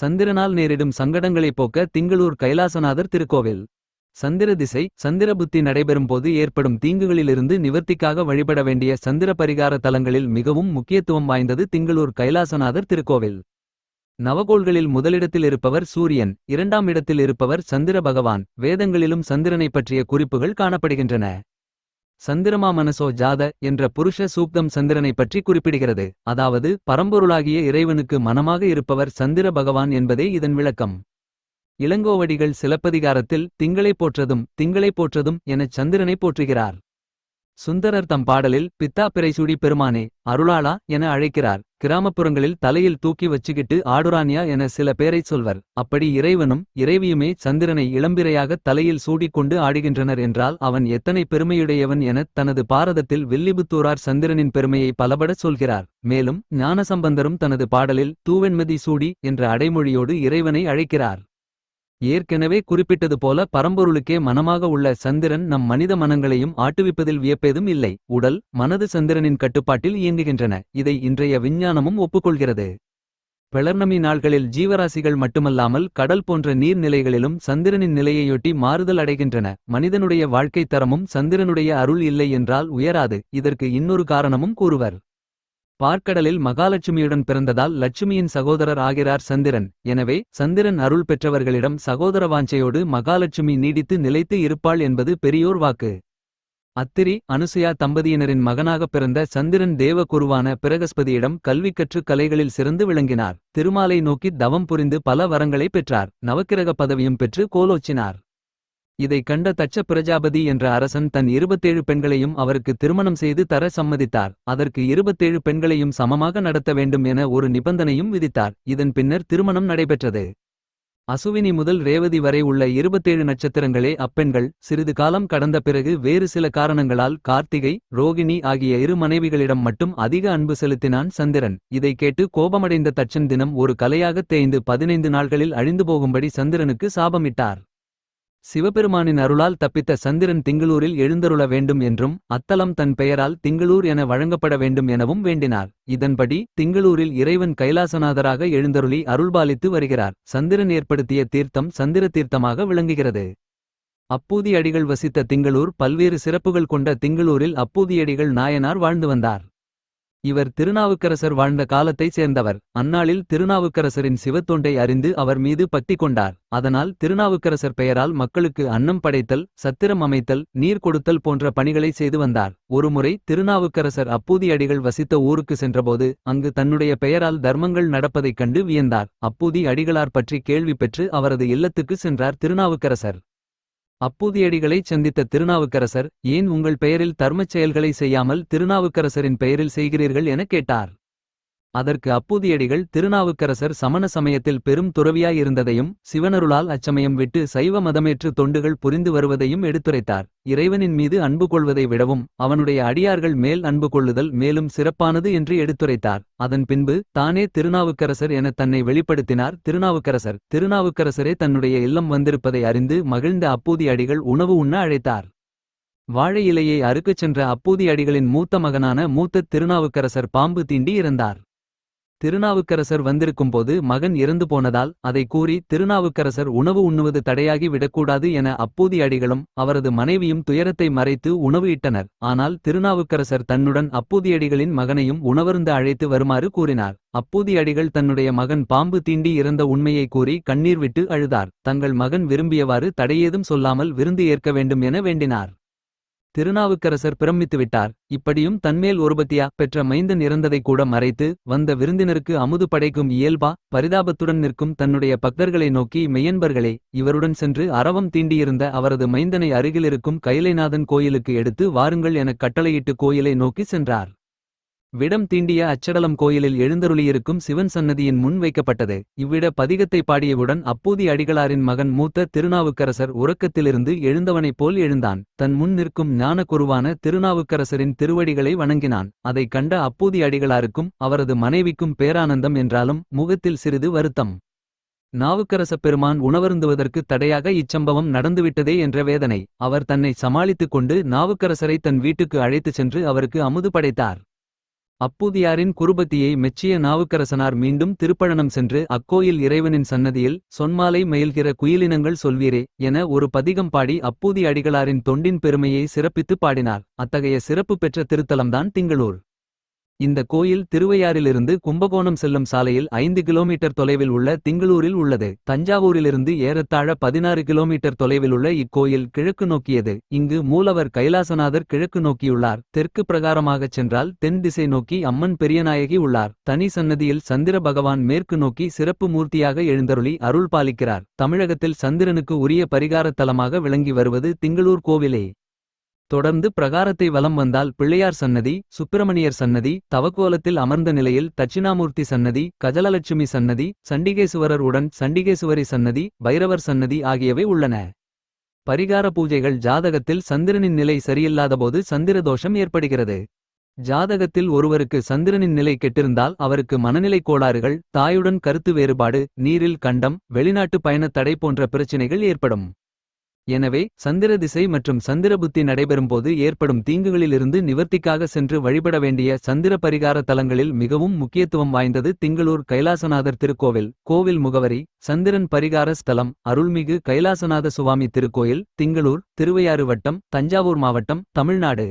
சந்திரனால் நேரிடும் சங்கடங்களைப் போக்க திங்களூர் கைலாசநாதர் திருக்கோவில். சந்திர திசை சந்திர புத்தி நடைபெறும் போது ஏற்படும் தீங்குகளிலிருந்து நிவர்த்திக்காக வழிபட வேண்டிய சந்திர பரிகார தலங்களில் மிகவும் முக்கியத்துவம் வாய்ந்தது திங்களூர் கைலாசநாதர் திருக்கோவில். நவகோள்களில் முதலிடத்தில் இருப்பவர் சூரியன் இரண்டாம் இடத்தில் இருப்பவர் சந்திர பகவான் வேதங்களிலும் சந்திரனைப் பற்றிய குறிப்புகள் காணப்படுகின்றன. சந்திரமா மனசோ ஜாத என்ற புருஷ சூப்தம் சந்திரனைப் பற்றி குறிப்பிடுகிறது. அதாவது பரம்பொருளாகிய இறைவனுக்கு மனமாக இருப்பவர் சந்திர பகவான் என்பதே இதன் விளக்கம். இளங்கோவடிகள் சிலப்பதிகாரத்தில் திங்களைப் போற்றதும் திங்களைப் போற்றதும் எனச் சந்திரனைப் போற்றுகிறார். சுந்தரர் தம் பாடலில் பித்தா பிறைசூடி பெருமானே அருளாளா என அழைக்கிறார். கிராமப்புறங்களில் தலையில் தூக்கி வச்சுக்கிட்டு ஆடுரானியா என சில பேரைச் சொல்வர். அப்படி இறைவனும் இறைவியுமே சந்திரனை இளம்பிறையாகத் தலையில் சூடிக்கொண்டு ஆடுகின்றனர் என்றால் அவன் எத்தனை பெருமையுடையவன் எனத் தனது பாரதத்தில் வில்லிபுத்தூரார் சந்திரனின் பெருமையை பலபடச் சொல்கிறார். மேலும் ஞானசம்பந்தரும் தனது பாடலில் தூவெண்மதி சூடி என்ற அடைமொழியோடு இறைவனை அழைக்கிறார். ஏற்கெனவே குறிப்பிட்டது போல பரம்பொருளுக்கே மனமாக உள்ள சந்திரன் நம் மனித மனங்களையும் ஆட்டுவிப்பதில் வியப்பேதும் இல்லை. உடல் மனது சந்திரனின் கட்டுப்பாட்டில் இயங்குகின்றன. இதை இன்றைய விஞ்ஞானமும் ஒப்புக்கொள்கிறது. பிளர்ணமி நாள்களில் ஜீவராசிகள் மட்டுமல்லாமல் கடல் போன்ற நீர்நிலைகளிலும் சந்திரனின் நிலையையொட்டி மாறுதல் அடைகின்றன. மனிதனுடைய வாழ்க்கைத் தரமும் சந்திரனுடைய அருள் இல்லை என்றால் உயராது. இதற்கு இன்னொரு காரணமும் கூறுவர். பார்க்கடலில் மகாலட்சுமியுடன் பிறந்ததால் லட்சுமியின் சகோதரர் ஆகிறார் சந்திரன். எனவே சந்திரன் அருள் பெற்றவர்களிடம் சகோதர வாஞ்சையோடு மகாலட்சுமி நீடித்து நிலைத்து இருப்பாள் என்பது பெரியோர் வாக்கு. அத்திரி அனுசுயா தம்பதியினரின் மகனாகப் பிறந்த சந்திரன் தேவ குருவான பிரகஸ்பதியிடம் கல்வி கற்று கலைகளில் சிறந்து விளங்கினார். திருமாலை நோக்கி தவம் புரிந்து பல வரங்களை பெற்றார். நவக்கிரக பதவியும் பெற்று கோலோச்சினார். இதை கண்ட தச்ச பிரஜாபதி என்ற அரசன் தன் இருபத்தேழு பெண்களையும் அவருக்கு திருமணம் செய்து தர சம்மதித்தார். அதற்கு இருபத்தேழு பெண்களையும் சமமாக நடத்த வேண்டும் என ஒரு நிபந்தனையும் விதித்தார். இதன் பின்னர் திருமணம் நடைபெற்றது. அசுவினி முதல் ரேவதி வரை உள்ள இருபத்தேழு நட்சத்திரங்களே அப்பெண்கள் சிறிது காலம் கடந்த பிறகு வேறு சில காரணங்களால் கார்த்திகை ரோகிணி ஆகிய இரு மனைவிகளிடம் மட்டும் அதிக அன்பு செலுத்தினான் சந்திரன். இதை கேட்டு கோபமடைந்த தச்சன் தினம் ஒரு கலையாகத் தேய்ந்து பதினைந்து நாள்களில் அழிந்து போகும்படி சந்திரனுக்கு சாபமிட்டார். சிவபெருமானின் அருளால் தப்பித்த சந்திரன் திங்களூரில் எழுந்தருள வேண்டும் என்றும் அத்தலம் தன் பெயரால் திங்களூர் என வழங்கப்பட வேண்டும் எனவும் வேண்டினார். இதன்படி திங்களூரில் இறைவன் கைலாசநாதராக எழுந்தருளி அருள்பாலித்து வருகிறார். சந்திரன் ஏற்படுத்திய தீர்த்தம் சந்திர தீர்த்தமாக விளங்குகிறது. அப்பூதி அடிகள் வசித்த திங்களூர் பல்வேறு சிறப்புகள் கொண்ட திங்களூரில் அப்பூதியடிகள் நாயனார் வாழ்ந்து வந்தார். இவர் திருநாவுக்கரசர் வாழ்ந்த காலத்தைச் சேர்ந்தவர். அந்நாளில் திருநாவுக்கரசரின் சிவத்தொண்டை அறிந்து அவர் மீது பக்தி கொண்டார். அதனால் திருநாவுக்கரசர் பெயரால் மக்களுக்கு அன்னம் படைத்தல் சத்திரம் அமைத்தல் நீர் கொடுத்தல் போன்ற பணிகளை செய்து வந்தார். ஒருமுறை திருநாவுக்கரசர் அப்பூதி அடிகள் வசித்த ஊருக்கு சென்றபோது அங்கு தன்னுடைய பெயரால் தர்மங்கள் நடப்பதைக் கண்டு வியந்தார். அப்பூதி அடிகளார் பற்றி கேள்வி பெற்று அவரது இல்லத்துக்கு சென்றார் திருநாவுக்கரசர். அப்பூதியடிகளைச் சந்தித்த திருநாவுக்கரசர் ஏன் உங்கள் பெயரில் தர்மச் செயல்களை செய்யாமல் திருநாவுக்கரசரின் பெயரில் செய்கிறீர்கள் எனக் கேட்டார். அதற்கு அப்பூதியடிகள் திருநாவுக்கரசர் சமண சமயத்தில் பெரும் துறவியாயிருந்ததையும் சிவனருளால் அச்சமயம் விட்டு சைவ மதமேற்று தொண்டுகள் புரிந்து வருவதையும் எடுத்துரைத்தார். இறைவனின் மீது அன்பு கொள்வதை விடவும் அவனுடைய அடியார்கள் மேல் அன்பு கொள்ளுதல் மேலும் சிறப்பானது என்று எடுத்துரைத்தார். அதன் பின்பு தானே திருநாவுக்கரசர் என தன்னை வெளிப்படுத்தினார். திருநாவுக்கரசர் திருநாவுக்கரசரே தன்னுடைய இல்லம் வந்திருப்பதை அறிந்து மகிழ்ந்த அப்பூதி அடிகள் உணவு உண்ண அழைத்தார். வாழை இலையை அறுக்கச் சென்ற அப்பூதி அடிகளின் மூத்த மகனான மூத்த திருநாவுக்கரசர் பாம்பு தீண்டி இறந்தார். திருநாவுக்கரசர் வந்திருக்கும்போது மகன் இறந்து போனதால் அதை கூறி திருநாவுக்கரசர் உணவு உண்ணுவது தடையாகி விடக்கூடாது என அப்பூதி அடிகளும் அவரது மனைவியும் துயரத்தை மறைத்து உணவு இட்டனர். ஆனால் திருநாவுக்கரசர் தன்னுடன் அப்போதியடிகளின் மகனையும் உணவருந்த அழைத்து வருமாறு கூறினார். அப்பூதி அடிகள் தன்னுடைய மகன் பாம்பு தீண்டி இறந்த உண்மையை கூறி கண்ணீர் விட்டு அழுதார். தங்கள் மகன் விரும்பியவாறு தடையேதும் சொல்லாமல் விருந்து ஏற்க வேண்டும் என வேண்டினார். திருநாவுக்கரசர் பிரமித்துவிட்டார் இப்படியும் தன்மேல் ஒருபத்தியா பெற்ற மைந்தன் இறந்ததை கூட மறைத்து வந்த விருந்தினருக்கு அமுது படைக்கும் இயல்பா பரிதாபத்துடன் நிற்கும் தன்னுடைய பக்தர்களை நோக்கி மெய்யன்பர்களே இவருடன் சென்று அரவம் தீண்டியிருந்த அவரது மைந்தனை அருகிலிருக்கும் கைலைநாதன் கோயிலுக்கு எடுத்து வாருங்கள் எனக் கட்டளையிட்டு கோயிலை நோக்கி சென்றார். விடம் தீண்டிய அச்சடலம் கோயிலில் எழுந்தருளியிருக்கும் சிவன் சன்னதியின் முன் வைக்கப்பட்டது. இவ்விட பதிகத்தை பாடியவுடன் அப்பூதி அடிகளாரின் மகன் மூத்த திருநாவுக்கரசர் உறக்கத்திலிருந்து எழுந்தவனைப் போல் எழுந்தான். தன் முன் நிற்கும் ஞான குருவான திருநாவுக்கரசரின் திருவடிகளை வணங்கினான். அதைக் கண்ட அப்பூதி அடிகளாருக்கும் அவரது மனைவிக்கும் பேரானந்தம் என்றாலும் முகத்தில் சிறிது வருத்தம். நாவுக்கரசப் பெருமான் உணவருந்துவதற்கு தடையாக இச்சம்பவம் நடந்துவிட்டதே என்ற வேதனை. அவர் தன்னை சமாளித்துக் கொண்டு நாவுக்கரசரை தன் வீட்டுக்கு அழைத்துச் சென்று அவருக்கு அமுது படைத்தார். அப்பூதியாரின் குருபத்தியை மெச்சிய நாவுக்கரசனார் மீண்டும் திருப்பழனம் சென்று அக்கோயில் இறைவனின் சன்னதியில் சொன்மாலை மயில்கிற குயிலினங்கள் சொல்வீரே என ஒரு பதிகம் பாடி அப்பூதி அடிகளாரின் தொண்டின் பெருமையை சிறப்பித்துப் பாடினார். அத்தகைய சிறப்பு பெற்ற திருத்தலம்தான் திங்களூர். இந்த கோயில் திருவையாறிலிருந்து கும்பகோணம் செல்லும் சாலையில் ஐந்து கிலோமீட்டர் தொலைவில் உள்ள திங்களூரில் உள்ளது. தஞ்சாவூரிலிருந்து ஏறத்தாழ பதினாறு கிலோமீட்டர் தொலைவில் உள்ள இக்கோயில் கிழக்கு நோக்கியது. இங்கு மூலவர் கைலாசநாதர் கிழக்கு நோக்கியுள்ளார். தெற்கு பிரகாரமாகச் சென்றால் தென் திசை நோக்கி அம்மன் பெரியநாயகி உள்ளார். தனி சன்னதியில் சந்திர பகவான் மேற்கு நோக்கி சிறப்பு மூர்த்தியாக எழுந்தருளி அருள் பாலிக்கிறார். தமிழகத்தில் சந்திரனுக்கு உரிய பரிகாரத் தலமாக விளங்கி வருவது திங்களூர் கோவிலே. தொடர்ந்து பிரகாரத்தை வலம் வந்தால் பிள்ளையார் சன்னதி சுப்பிரமணியர் சன்னதி தவக்கோலத்தில் அமர்ந்த நிலையில் தட்சிணாமூர்த்தி சன்னதி கஜலலட்சுமி சன்னதி சண்டிகேசுவரர் உடன் சண்டிகேசுவரி சன்னதி பைரவர் சன்னதி ஆகியவை உள்ளன. பரிகார பூஜைகள் ஜாதகத்தில் சந்திரனின் நிலை சரியில்லாதபோது சந்திரதோஷம் ஏற்படுகிறது. ஜாதகத்தில் ஒருவருக்கு சந்திரனின் நிலை கெட்டிருந்தால் அவருக்கு மனநிலை கோளாறுகள் தாயுடன் கருத்து வேறுபாடு நீரில் கண்டம் வெளிநாட்டு பயணத் தடை போன்ற பிரச்சினைகள் ஏற்படும். எனவே சந்திர திசை மற்றும் சந்திரபுத்தி நடைபெறும்போது ஏற்படும் தீங்குகளிலிருந்து நிவர்த்திக்காக சென்று வழிபட வேண்டிய சந்திர பரிகார தலங்களில் மிகவும் முக்கியத்துவம் வாய்ந்தது திங்களூர் கைலாசநாதர் திருக்கோவில் கோவில் முகவரி சந்திரன் பரிகார ஸ்தலம் அருள்மிகு கைலாசநாத சுவாமி திருக்கோயில் திங்களூர் திருவையாறு வட்டம் தஞ்சாவூர் மாவட்டம் தமிழ்நாடு.